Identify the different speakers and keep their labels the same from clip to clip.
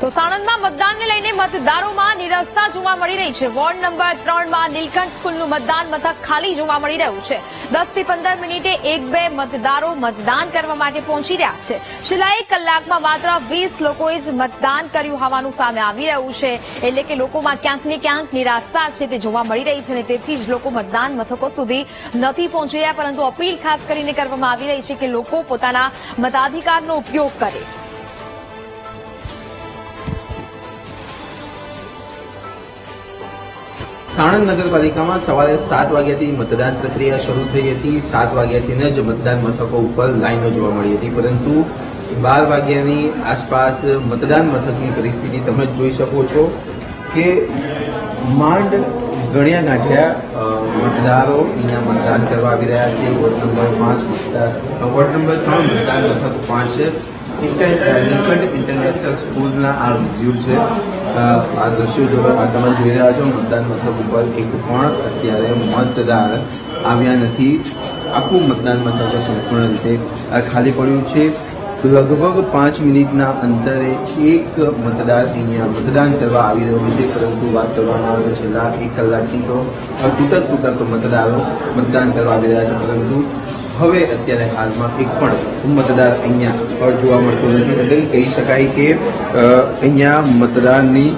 Speaker 1: તો સાણંદમાં મતદાનને લઈને મતદારોમાં નિરસતા જોવા મળી રહી છે. વોર્ડ નંબર ત્રણમાં નીલકંઠ સ્કૂલનું મતદાન મથક ખાલી જોવા મળી રહ્યું છે. દસથી પંદર મિનિટે એક બે મતદારો મતદાન કરવા માટે પહોંચી રહ્યા છે. છેલ્લા એક કલાકમાં માત્ર વીસ લોકોએ જ મતદાન કર્યું હોવાનું સામે આવી રહ્યું છે. એટલે કે લોકોમાં ક્યાંક ને ક્યાંક નિરાશતા છે તે જોવા મળી રહી છે અને તેથી જ લોકો મતદાન મથકો સુધી નથી પહોંચી રહ્યા, પરંતુ અપીલ ખાસ કરીને કરવામાં આવી રહી છે કે લોકો પોતાના મતાધિકારનો ઉપયોગ કરે.
Speaker 2: સાણંદ નગરપાલિકામાં સવારે સાત વાગ્યાથી મતદાન પ્રક્રિયા શરૂ થઈ હતી. સાત વાગ્યાથી જ મતદાન મથકો ઉપર લાઈનો જોવા મળી હતી. પરંતુ બાર વાગ્યાની આસપાસ મતદાન મથકની પરિસ્થિતિ તમે જોઈ શકો છો કે માંડ ગણ્યા ગાંઠ્યા મતદારો અહીંયા મતદાન કરવા આવી રહ્યા છે. વોર્ડ નંબર પાંચ મતદાર વોર્ડ નંબર ત્રણ મતદાન મથક પાંચ ઇન્ટર નીલકંઠ ઇન્ટરનેશનલ સ્કૂલના આ વિઝ્યુઅલ છે. આ દ્રશ્યો જો તમે જોઈ રહ્યા છો, મતદાન મથક ઉપર એક પણ અત્યારે મતદાર આવ્યા નથી. આખું મતદાન મથક સંપૂર્ણ રીતે ખાલી પડ્યું છે. લગભગ પાંચ મિનિટના અંતરે એક મતદાર અહીંયા મતદાન કરવા આવી રહ્યો છે, પરંતુ વાત કરવામાં આવે છેલ્લા એક કલાકથી તો તૂટક તૂટક મતદારો મતદાન કરવા આવી રહ્યા છે, પરંતુ હવે અત્યારે હાલમાં એક પણ મતદાર અહીંયા જોવા મળતો નથી. એટલે કહી શકાય કે અહીંયા મતદાનની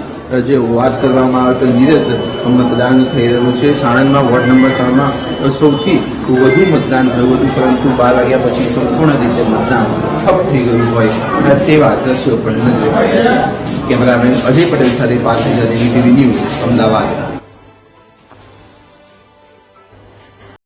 Speaker 2: જે વાત કરવામાં આવે તો નીરસ મતદાન થઈ રહ્યું છે. સાણંદમાં વોર્ડ નંબર ત્રણમાં સૌથી વધુ મતદાન થયું હતું, પરંતુ બાર વાગ્યા પછી સંપૂર્ણ રીતે મતદાન ઠપ થઈ ગયું હોય તેવા દ્રશ્યો પણ નજરે પડ્યા છે. કેમેરામેન અજય પટેલ સાથે પાર્થિવ ટીવી ન્યૂઝ, અમદાવાદ.